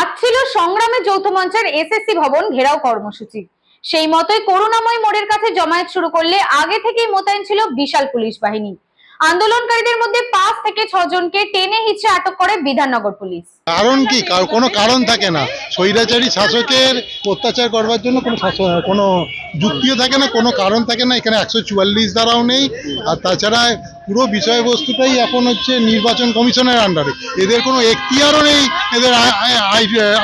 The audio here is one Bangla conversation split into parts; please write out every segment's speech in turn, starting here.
আজ ছিল সংগ্রামে যৌথ মঞ্চের এসএসসি ভবন ঘেরাও কর্মসূচি। সেই মতোই করুণাময় মোড়ের কাছে জমায়েত শুরু করলে আগে থেকেই মোতায়েন ছিল বিশাল পুলিশ বাহিনী। আন্দোলনকারীদের মধ্যে পাঁচ থেকে ছজনকে টেনে হিচড়ে আটক করে বিধাননগর পুলিশ। কারণ কি? কোনো কারণ থাকে না। স্বৈরাচারী শাসকের অত্যাচার করবার জন্য কোনো কোনো যুক্তিও থাকে না, কোনো কারণ থাকে না। এখানে একশো চুয়াল্লিশ দ্বারাও নেই। আর তাছাড়া পুরো বিষয়বস্তুটাই এখন হচ্ছে নির্বাচন কমিশনের আন্ডারে এদের কোনো এখতিয়ারও নেই এদের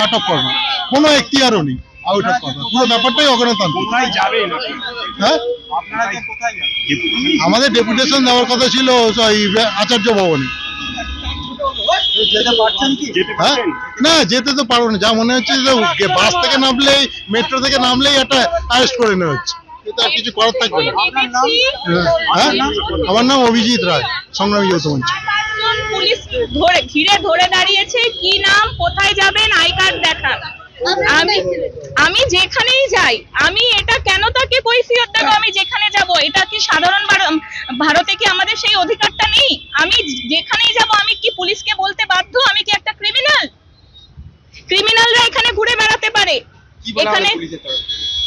আটক করবার কোনো এখতিয়ারও নেই। আউট অফ করবার পুরো ব্যাপারটাই অগণতান্ত্রিক? হ্যাঁ? আমাদের ডেপুটেশন দেওয়ার কথা ছিল আচার্য ভবনে। হ্যাঁ? না যেতে তো পারব না। যা মনে হচ্ছে বাস থেকে নামলেই মেট্রো থেকে নামলেই একটা অ্যারেস্ট করে নেওয়া হচ্ছে। কিছু করার থাকবে না। হ্যাঁ আমার নাম অভিজিৎ রায় সংগ্রামী যৌথ মঞ্চ। পুলিশ ধরে ঘিরে ধরে দাঁড়িয়েছে কি নাম কোথায় যাবেন আই কার্ড দেখান। আমি আমি যেখানেই যাই আমি এটা কেন তাকে কৈফিয়ত দেবো? আমি যেখানে যাব এটা কি সাধারণ ভারতে কি আমাদের সেই অধিকারটা নেই? আমি যেখানেই যাব আমি কি পুলিশকে বলতে বাধ্য? আমি কি একটা ক্রিমিনাল ক্রিমিনালরা এখানে ঘুরে বেড়াতে পারে। এখানে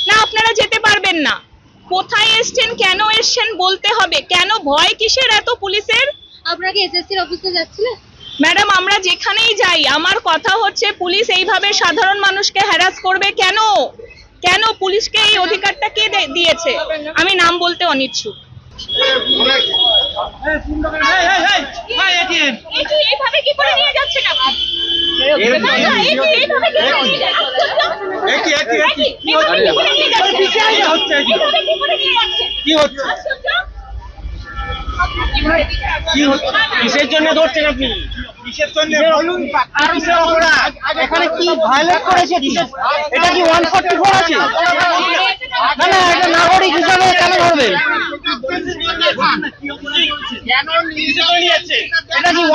না আপনারা যেতে পারবেন না। কোথায় এসছেন কেন এসছেন বলতে হবে? কেন ভয় কিসের এত পুলিশের? আপনারা কি এসএসসির অফিসে যাচ্ছিলেন ম্যাডাম আমরা যেখানেই যাই আমার কথা হচ্ছে পুলিশ এইভাবে সাধারণ মানুষকে হ্যারাস করবে কেন? কেন পুলিশকে এই অধিকারটা কে দে- দিয়েছে? আমি নাম বলতে অনিচ্ছুক। এইভাবে কি করে নিয়ে যাচ্ছেন আপনি? একই, একই, একই। কি যাচ্ছেন? কি হচ্ছে? কি হচ্ছে? কিসের জন্য ধরছেন আপনি? কিসের জন্য? বলুন। কিসের অপরাধ? এখানে কি ভায়োলেট করেছে কি এটা কি ওয়ান ফোর্টি ফোর আছে? না না এটা নাগরিক হিসাবে কেন ধরবেন এটা কি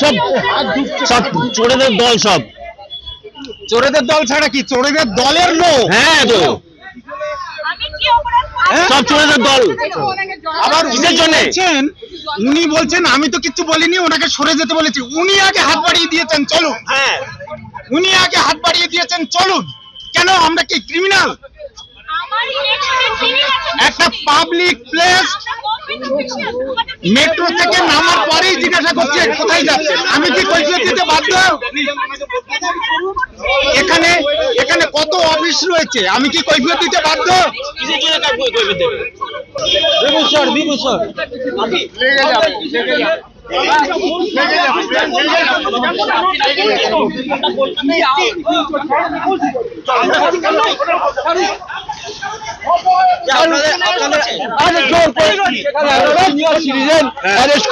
সব? সব চোরেদের দল সব চোরেদের দল ছাড়া কি চোরেদের দলের লোক হ্যাঁ তো আমি কি অপরাধ করেছি? সব চোরেদের দল আবার কিসের জন্যে? বলছেন উনি বলছেন আমি তো কিছু বলিনি ওনাকে সরে যেতে বলেছি উনি আগে হাত বাড়িয়ে দিয়েছেন চলুন হ্যাঁ উনি আগে হাত বাড়িয়ে দিয়েছেন চলুন কেন আমরা কি ক্রিমিনাল। একটা পাবলিক প্লেস মেট্রো থেকে নামার পরেই জিজ্ঞাসা করছে, কোথায় যাচ্ছে? আমি কি কৈফিয়ত দিতে বাধ্য? এখানে এখানে কত অফিস রয়েছে? আমি কি কৈফিয়ত দিতে বাধ্য করবে দেবে বিভূষণ বিভূষণ অ্যারেস্ট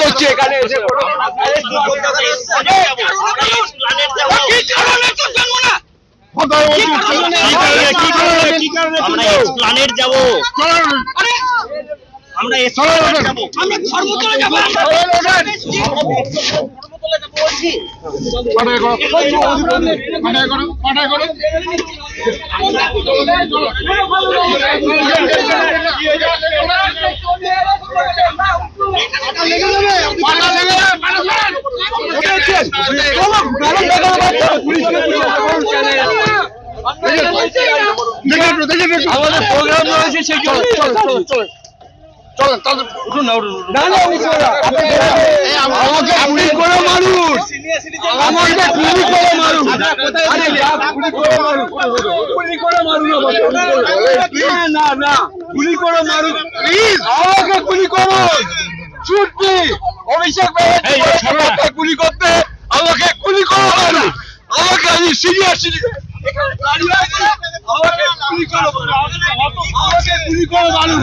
করছে এখানে এসে আমরা প্ল্যানেট যাব। আমরা আমরা ধর্মতলা যাব আমাদের প্রোগ্রাম রয়েছে সেই জন্য চল চল। চল আমাকে গুলি করে মানুষ আমাকে গুলি করে মানুষ গুলি করে মারুন। না না গুলি করে মারুন। প্লিজ আমাকে গুলি করুন। ছুটবি অভিষেক ব্যানার্জি গুলি করতে। আমাকে গুলি করুন। আমাকে আমি সিরিয়াস এখানে দাঁড়িয়ে আছে আমাকে গুলি করো আমাকে গুলি করো মানুষ